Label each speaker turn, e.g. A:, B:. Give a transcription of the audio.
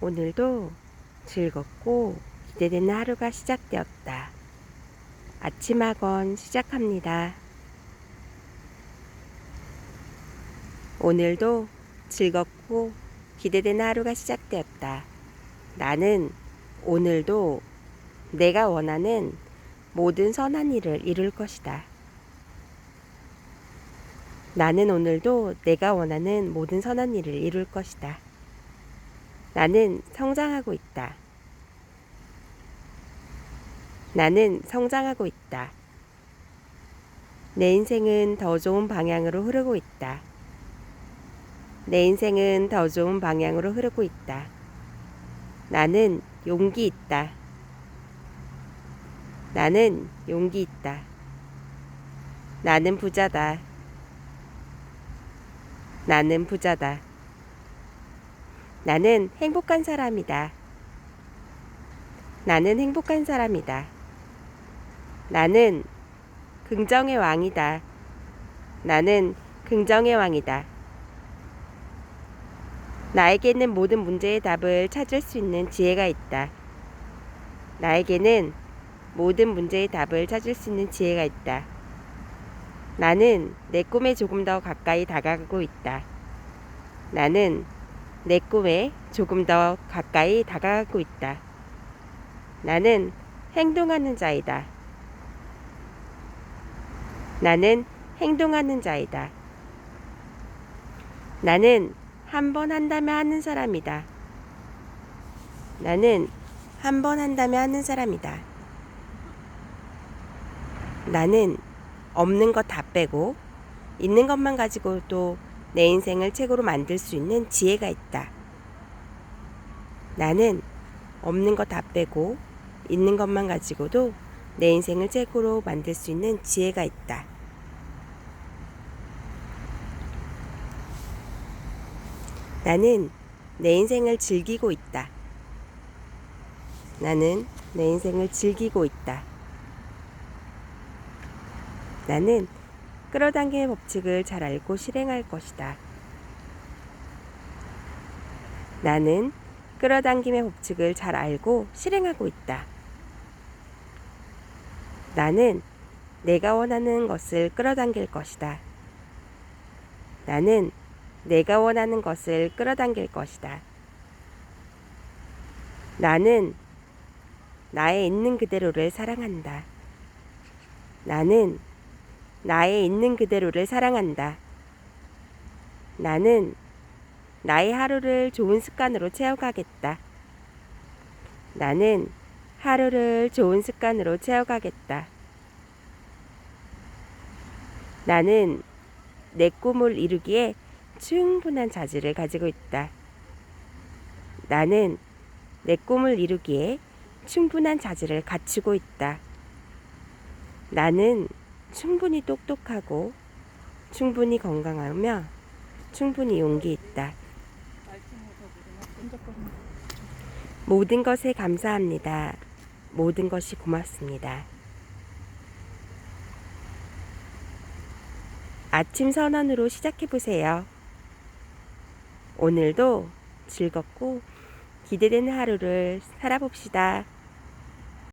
A: 오늘도 즐겁고 기대되는 하루가 시작되었다. 아침 학원 시작합니다. 오늘도 즐겁고 기대되는 하루가 시작되었다. 나는 오늘도 내가 원하는 모든 선한 일을 이룰 것이다. 나는 오늘도 내가 원하는 모든 선한 일을 이룰 것이다. 나는 성장하고 있다. 나는 성장하고 있다. 내 인생은 더 좋은 방향으로 흐르고 있다. 내 인생은 더 좋은 방향으로 흐르고 있다. 나는 용기 있다. 나는 용기 있다. 나는 부자다. 나는 부자다. 나는 행복한 사람이다. 나는 행복한 사람이다. 나는 긍정의 왕이다. 나는 긍정의 왕이다. 나에게는 모든 문제의 답을 찾을 수 있는 지혜가 있다. 나에게는 모든 문제의 답을 찾을 수 있는 지혜가 있다. 나는 내 꿈에 조금 더 가까이 다가가고 있다. 나는 내 꿈에 조금 더 가까이 다가가고 있다. 나는 행동하는 자이다. 나는 행동하는 자이다. 나는 한 번 한다면 하는 사람이다. 나는 한 번 한다면 하는 사람이다. 나는 없는 것 다 빼고 있는 것만 가지고도 내 인생을 최고로 만들 수 있는 지혜가 있다. 나는 없는 것 다 빼고 있는 것만 가지고도 내 인생을 최고로 만들 수 있는 지혜가 있다. 나는 내 인생을 즐기고 있다. 나는 내 인생을 즐기고 있다. 나는 끌어당김의 법칙을 잘 알고 실행할 것이다. 나는 끌어당김의 법칙을 잘 알고 실행하고 있다. 나는 내가 원하는 것을 끌어당길 것이다. 나는 내가 원하는 것을 끌어당길 것이다. 나는 나의 있는 그대로를 사랑한다. 나는 나의 있는 그대로를 사랑한다. 나는 나의 하루를 좋은 습관으로 채워가겠다. 나는 하루를 좋은 습관으로 채워가겠다. 나는 내 꿈을 이루기에 충분한 자질을 가지고 있다. 나는 내 꿈을 이루기에 충분한 자질을 갖추고 있다. 나는 충분히 똑똑하고 충분히 건강하며 충분히 용기 있다. 모든 것에 감사합니다. 모든 것이 고맙습니다. 아침 선언으로 시작해 보세요. 오늘도 즐겁고 기대되는 하루를 살아봅시다.